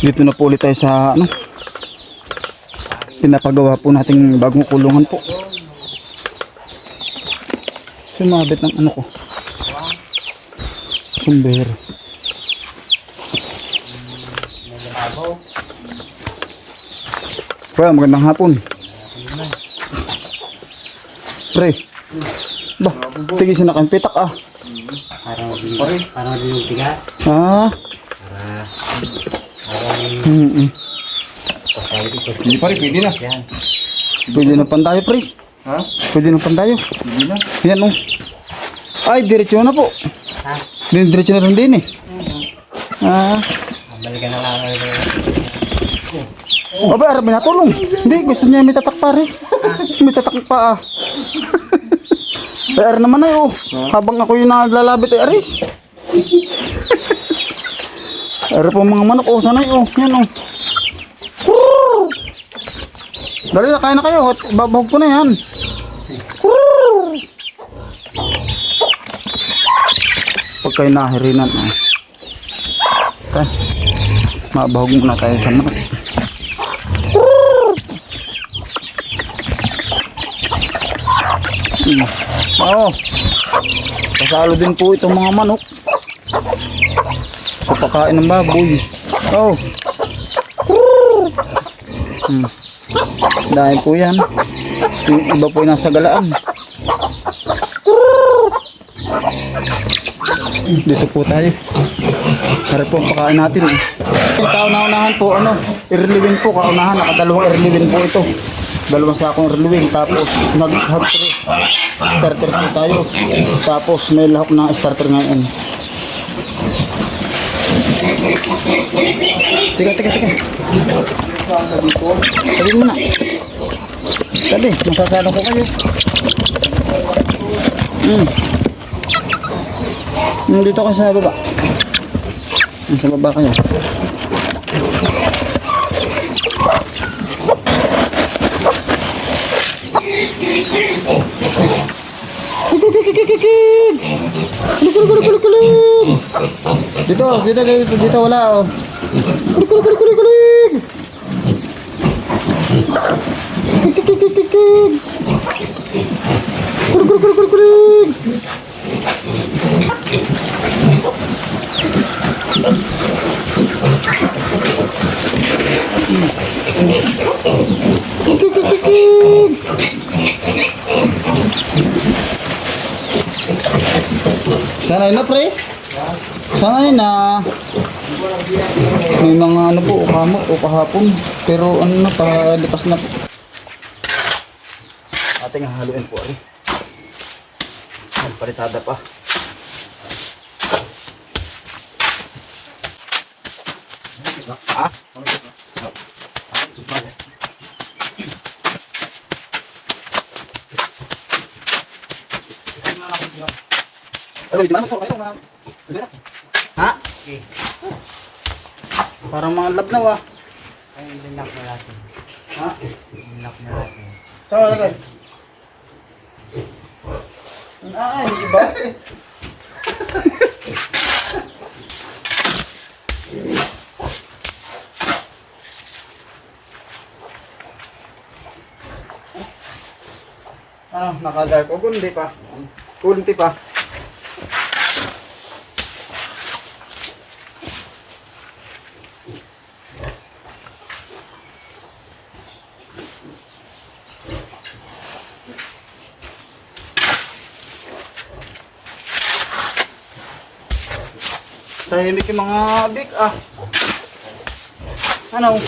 Dito na po ulit tayo sa ano. Pinapagawa po nating bagong kulungan po. Sumabit ng ano ko. Sumbero. Kuya, magandang hapon. Pre. Ba, tigisin na kang pitak ah. Parang parang din yung tiga. Ah. Hmm, hmm. Hindi pa rin, pwede na. Pwede na pantayo, pre. Ha? Pwede na pantayo. Pwede na. Yan oh. Ay, diretso na po. Ha? Din diretso na rin din eh. Ah. Balikan na lang. Aba, arabi na tulong. Hindi, gusto niya may tatak pare. may tatak pa ah. Ara naman ay oh. Habang ako yung naglalabit ay aris. Ara po mga manok oh, sanay oh. Yan oh. Kurr! Dali na, kain na kayo. Babahog ko na yan. Kurr! Pag kayo nahirinan ah. Okay. Mabahog muna tayo sa manok. Hmm. Oo. Kasalo din po itong mga manok. Sa pagkain ng baboy. Oo. Hmm. Dahil po yan. Yung iba po yung nasa galaan. Dito po tayo. Para po ang pakain natin. Eh. Yung kauna-unahan po, ano, irliwin po, kaunahan, nakadalawang irliwin po ito. Dalawang sakong irliwin, tapos nag-hot tray. Starter po tayo. Tapos may lahok ng starter ngayon. Tika, tika, tika. Sabihin mo na. Sabi, masasalo ko kayo. Hmm. Hmm, Dito kayo sa baba. Sa baba kayo. Kulik, kulik, kulik, kulik. Dito, dito, dito, dito, wala oh. Kulik, kulik, kulik, kulik, kulik. Kik, kik, kik, kik, kik, Sanay na pre? Sanay na. May mga ano po, kamo o kahapon. Pero ano na, palipas na po. Ating hahaluin po ay. Palitada pa. Ha? Ano, di ba? Ha? Okay. Parang mga labnaw ah. Ay, linak na natin. Ha? Linak na natin. Saan lagay? Ay, di ba? ano, nakagay ko. Kundi pa. Kunti pa. Tahimik yung mga big ah. Ano?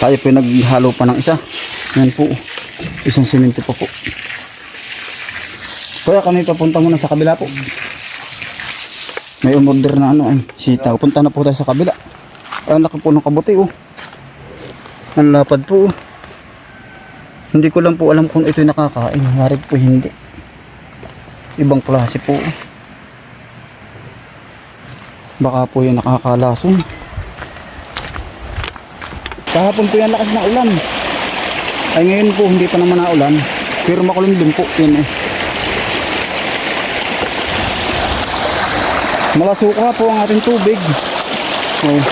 tayo po naghalo pa ng isa. Yan po. Isang simento pa po. Kaya kami papunta muna sa kabila po. May umorder na ano ay sitaw. Punta na po tayo sa kabila. Ang laki po ng kabuti oh. Ang lapad po oh. hindi ko lang po alam kung ito'y nakakain. Harap po hindi. Ibang klase po oh. Baka po yung nakakalason. Kahapon po yan lakas ng ulan. Ay ngayon po hindi pa naman naulan. Pero makulimlim po. Yan eh. Malasuka po ang ating tubig. Oh.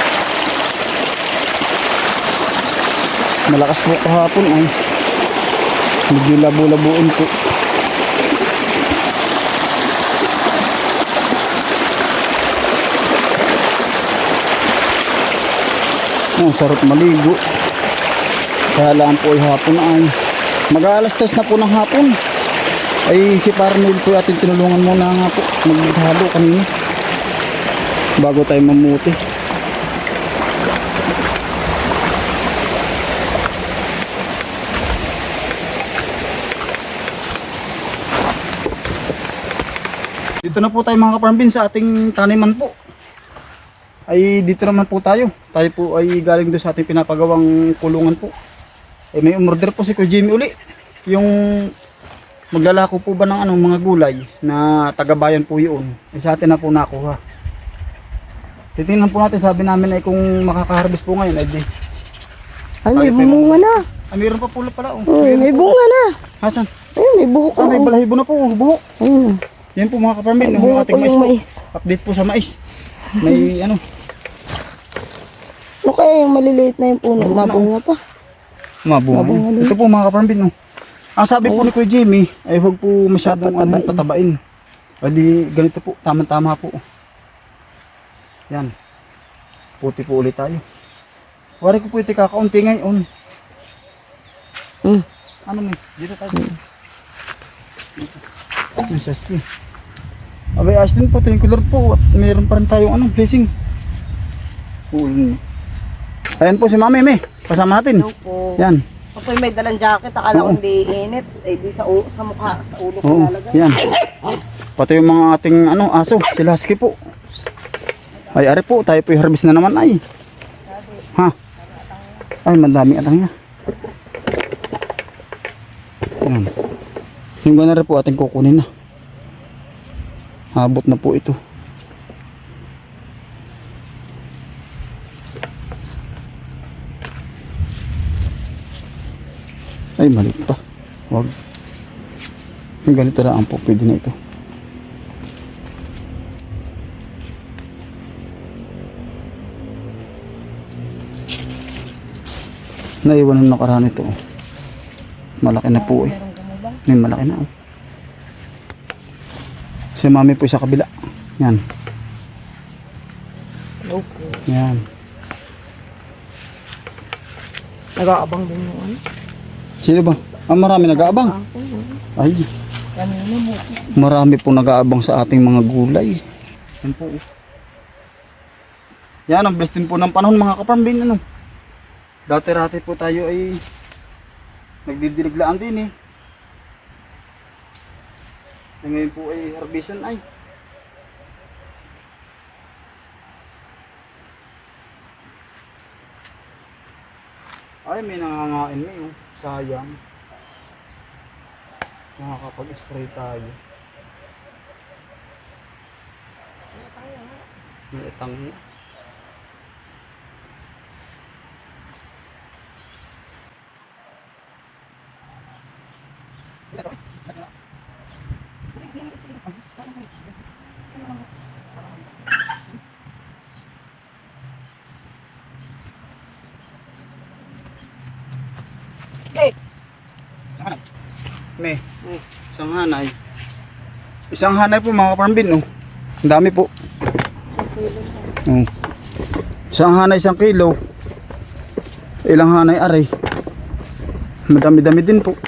Malakas po kahapon ay. Medyo labo-labuin po. Oh, sarap maligo. Kaya lang po ay hapon ay mag-aalas tres na po ng hapon. Ay si Parnold po ating tinulungan muna nga po maghalo kanina. Bago tayo mamuti. Dito na po tayo mga kaparmbin sa ating taniman po ay dito naman po tayo. Tayo po ay galing doon sa ating pinapagawang kulungan po. Eh may umorder po si Kuya Jimmy uli. Yung maglalako po ba ng anong mga gulay na tagabayan po yun. Eh sa atin na po nakuha. Titingnan po natin sabi namin ay kung makaka-harvest po ngayon ay di. Ay, may Ay, bunga na. Ah, mayroon pa pula pala oh. Uy, may bunga na. Hasan? Ayun, may buhok Ah, may na. balahibo na po, oh, buhok. Ayun. Yan po mga kaparmin, yung Bunga ating mais yung po. Update po sa mais. May ano, Ano kaya yung maliliit na yung puno? Mabunga pa. Mabunga. Mabunga din. Ito po mga kaparambin. No? Ang sabi po ni Kuya Jimmy ay huwag po masyadong ano, patabain. Bali ganito po, tama-tama po. Yan. Puti po ulit tayo. Wari ko po ito kakaunti ngayon. Mm. Ano mo? Dito tayo. Dito. Ang saski. Abay, ayos din po. Ito yung color po. At meron pa rin tayong anong blessing. Cool. Ayan po si Mami, me. Kasama natin. Hello po. Yan. Apoy may dalang jacket, akala Oo. ko hindi init. Eh di sa, u- sa mukha, sa ulo ko Oo, talaga. yan. Pati yung mga ating ano, aso, sila husky po. Ay, ari po, tayo po harvest na naman ay. Ha? Ay, mandami atang niya. Yan. Yung gana rin po ating kukunin na. Habot na po ito. Ay, maliit pa. Wag. Yung ganito lang po, pwede na ito. Naiwan ng nakaraan ito. Malaki na po eh. May malaki na oh. Si mami po sa kabila. Yan. Po. Yan. Nag-aabang din yung ano. Sino ba? Ah, marami nag-aabang. Ay, marami po nag-aabang sa ating mga gulay. Yan po. oh. Yan, ang best din po ng panahon mga kapambin. Ano? Dati-rati po tayo ay nagdidiriglaan din. Eh, ngayon po ay harbisan ay. Ay, may nangangain may oh. Sayang. Nakakapag-spray tayo. May itang Eh, Isang hanay. Isang hanay po mga kaparambin, oh. Ang dami po. Oh. Isang hanay, isang kilo. Ilang hanay aray. Madami-dami din po.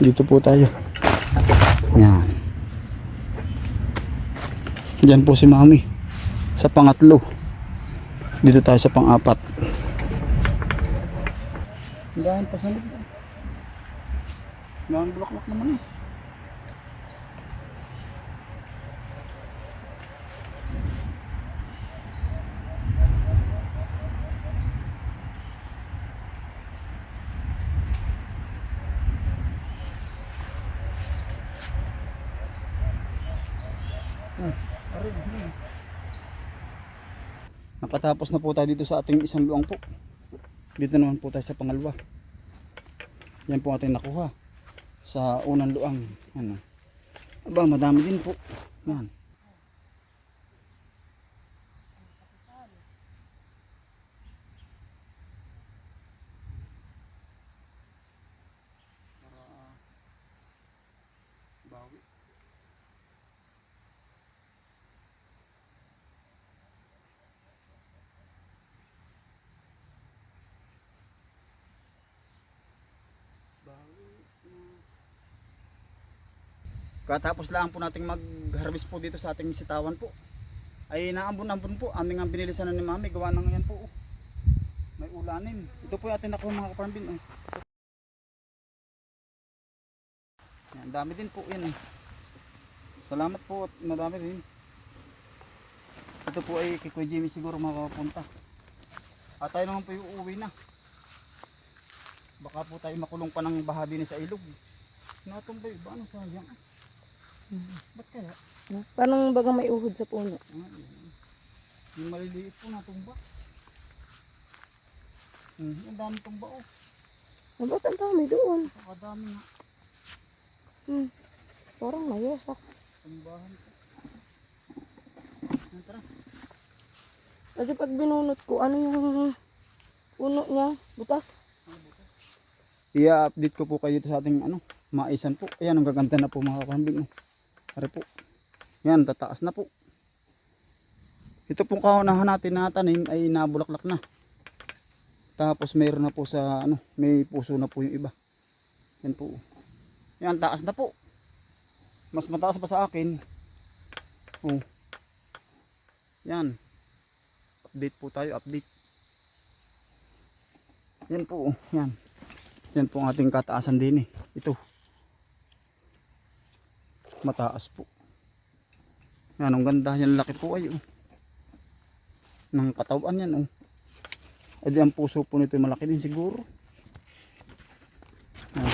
Dito po tayo. Yan. Diyan po si mami. Sa pangatlo. Dito tayo sa pang-apat. Sa loob. Dahil bulaklak naman eh. Nakatapos na po tayo dito sa ating isang luang po. Dito naman po tayo sa pangalawa. Yan po ating nakuha. Sa unang luang. Ano. Aba, madami din po. Yan. Katapos lang po nating mag-harvest po dito sa ating sitawan po. Ay naambon-ambon po. Aming ang binilisan na ni mami. Gawa ng yan po. oh. May ulanin. Ito po ating nakuha mga kaparambin. Oh. Yan, dami din po yan eh. Salamat po at marami rin. Ito po ay kay Kuya Jimmy siguro makapunta. At tayo naman po yung uuwi na. Baka po tayo makulong pa ng baha din sa ilog. Natumbay ba? Ano sayang? Ba't kaya? Parang baga may uhod sa puno. Ah, Yung maliliit po natumba. Hmm, ang dami tumba oh. Ah, Ba't ang dami doon? Nakadami nga. Hmm. Parang mayasak. Tumbahan po. Yan, tara. Kasi pag binunot ko, ano yung puno niya? Butas. I-update ko po kayo dito sa ating ano, maisan po. Ayan, ang gaganda na po mga kambing. Pare po. Yan, tataas na po. Ito pong kaunahan natin na tanim ay nabulaklak na. Tapos mayroon na po sa ano, may puso na po yung iba. Yan po. Yan, taas na po. Mas mataas pa sa akin. Oh. Yan. Update po tayo, update. Yan po, oh. yan. Yan po ang ating kataasan din eh. Ito. Mataas po. Yan, ang ganda. Yan, laki po ay oh. Ng katawan yan oh. E di ang puso po nito malaki din siguro. Yan.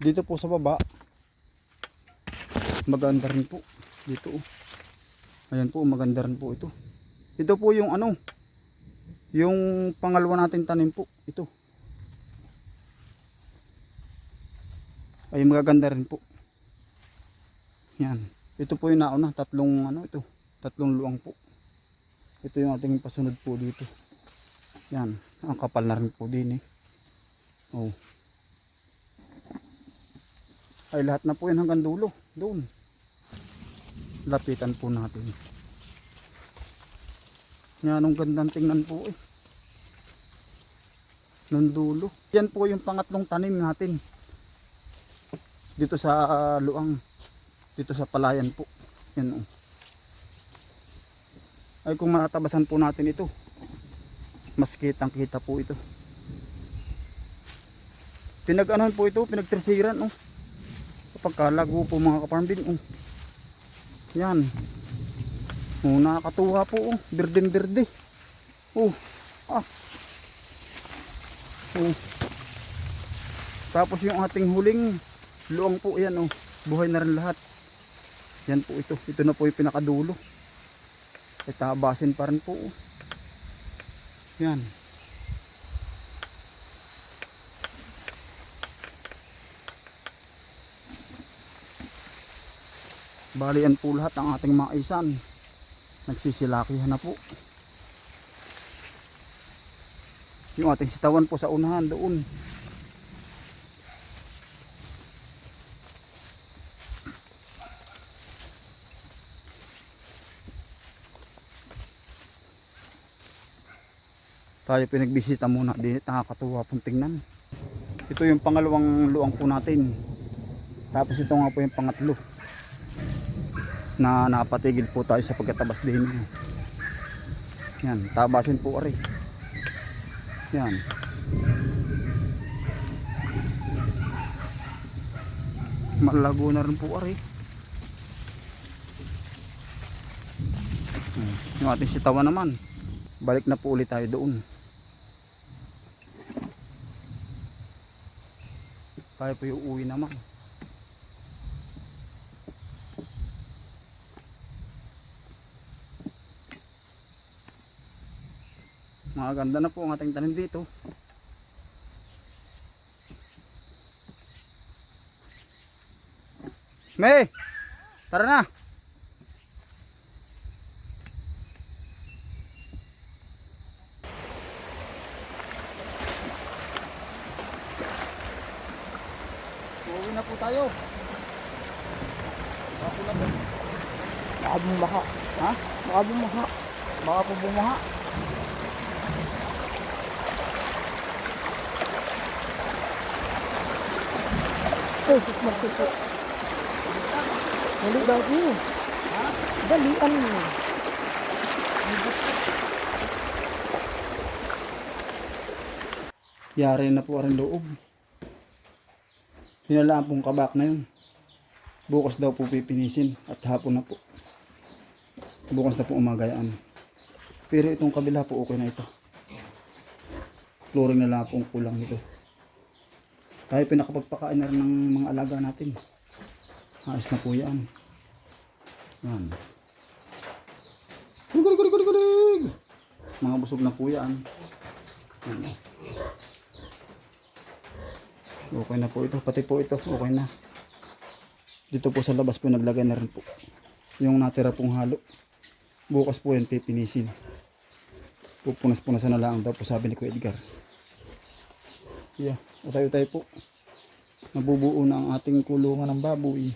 Dito po sa baba. Maganda rin po. Dito oh. Ayan po, maganda rin po ito. Ito po yung ano, yung pangalawa natin tanim po. Ito. Ay magaganda rin po. Yan. Ito po yung nauna, tatlong ano ito, tatlong luwang po. Ito yung ating pasunod po dito. Yan, ang kapal na rin po din eh. Oh. Ay lahat na po yan hanggang dulo, doon lapitan po natin yan ang gandang tingnan po eh. Ng dulo. Yan po yung pangatlong tanim natin. Dito sa ah, luang. Dito sa palayan po. Yan oh. ay kung matatabasan po natin ito mas kitang kita po ito. Pinag-anuhan po ito pinagtresiran oh kapag kalago po mga kaparmbin oh yan. Oh, nakakatuwa po. Oh. Berdeng berde. Oh. Ah. Oh. Tapos yung ating huling luang po yan oh. Buhay na rin lahat. Yan po ito. Ito na po yung pinakadulo. E tabasin pa rin po. Oh. Yan. Bali yan po lahat ang ating mga isan. Nagsisilakihan na po. Yung ating sitawan po sa unahan doon. Tayo pinagbisita muna din. Nakakatuwa pong tingnan. Ito yung pangalawang luang po natin. Tapos ito nga po yung pangatlo. Na napatigil po tayo sa pagkatabas din. Yan, tabasin po ari. Yan. Malago na rin po ari. Yung ating sitawan naman. Balik na po ulit tayo doon. Tayo po yung uwi naman. Mga ganda na po ang ating tanim dito. May! Tara na! Uuwi na po tayo. Baka po na po. Baka bumaha. Ha? Baka bumaha. Baka po bumaha. Jesus, mercy po. Dali daw yun. Ha? Dalian mo. Yari na po rin loob. Hinalaan pong kabak na yun. Bukas daw po pipinisin at hapon na po. Bukas na po umagayaan. Pero itong kabila po okay na ito. Flooring na lang po ang kulang nito. Tayo pinakapagpakain na rin ng mga alaga natin. Ayos na po yan. Yan. Gulig, gulig, gulig, gulig! Mga busog na po yan. Yan. Okay na po ito. Pati po ito. Okay na. Dito po sa labas po naglagay na rin po. Yung natira pong halo. Bukas po yan pipinisin. Pupunas-punasan na lang daw po sabi ni Kuya Edgar. Yeah. Tayo po. Nabubuo na ang ating kulungan ng baboy.